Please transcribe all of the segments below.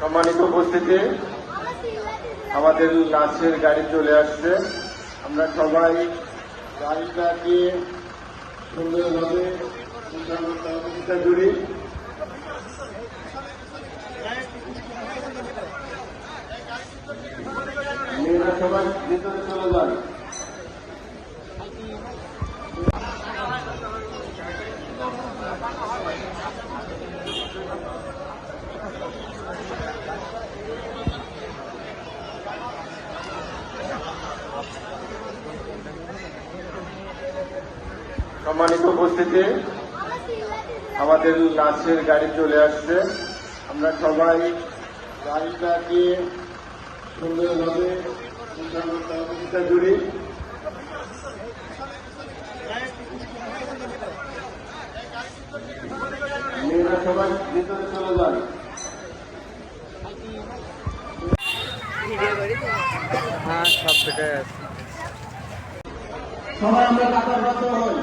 সম্মানিত উপস্থিতি, আমাদের লাশের গাড়ি চলে আসছে। আমরা সবাই গাড়িটাকে সুন্দরভাবে জুড়ি মেয়েরা সবাই ভিতরে চলে যান। সম্মানিত উপস্থিতি আমাদের লাশের গাড়ি চলে আসছে। আমরা সবাই গাড়িটাকে সুন্দরভাবে সহযোগিতা জুড়ি মেয়েরা সবাই ভিতরে চলে যান। হ্যাঁ সব থেকে সবাই আমরা কাতারবদ্ধ হই।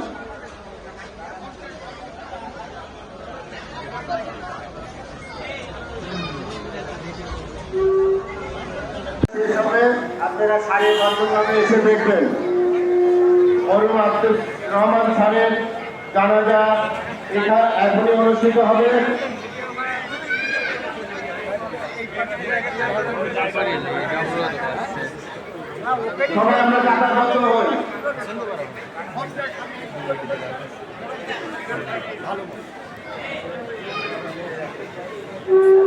আপনারা সারিবদ্ধভাবে এসে দেখবেন। অরুণ আব্দুল রহমান স্যারের জানাজা এটা এখনই অনুষ্ঠিত হবে। সবাই আমরা কাতারবদ্ধ হই। কথা